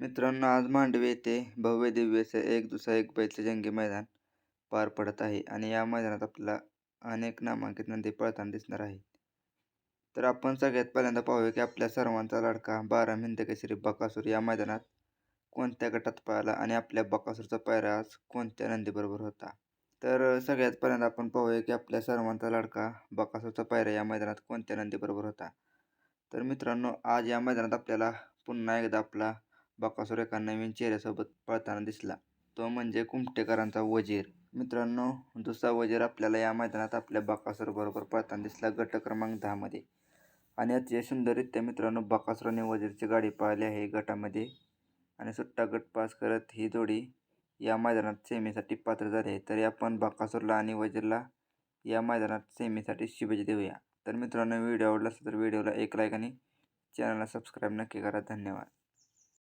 मित्रांनो आज मांडवे येथे भव्य दिव्य असे एक दुसरा एक बैलचे जंगी मैदान पार पडत आहे आणि या मैदानात आपल्याला अनेक नामांकित नंदी पळताना दिसणार आहेत. तर आपण सगळ्यात पहिल्यांदा पाहूया की आपल्या सर्वांचा लाडका बारा हिंदकेसरी बकासूर या मैदानात कोणत्या गटात पळाला आणि आपल्या बकासूरचा पायरा आज कोणत्या नंदीबरोबर होता? तर सगळ्यात पहिल्यांदा आपण पाहूया की आपल्या सर्वांचा लाडका बकासूरचा पायरा या मैदानात कोणत्या नंदीबरोबर होता? तर मित्रांनो आज या मैदानात आपल्याला पुन्हा एकदा आपला बकासूर एका नवीन चेहऱ्यासोबत पळताना दिसला. तो म्हणजे कुमटेकरांचा वजीर. मित्रांनो दुसरा वजीर आपल्याला या मैदानात आपल्या बकासूरबरोबर पळताना दिसला गट क्रमांक दहामध्ये आणि अतिशय सुंदररित्या मित्रांनो बकासूर आणि वजीरची गाडी पळाली आहे गटामध्ये. आणि सुट्टा गट पास करत ही जोडी या मैदानात सेमीसाठी पात्र झाली आहे. तरी आपण बकासूरला आणि वजीरला या मैदानात सेमीसाठी शुभेच्छा देऊया. तर मित्रांनो व्हिडिओ आवडला असेल तर व्हिडिओला एक लाईक आणि चॅनलला सबस्क्राईब नक्की करा. धन्यवाद.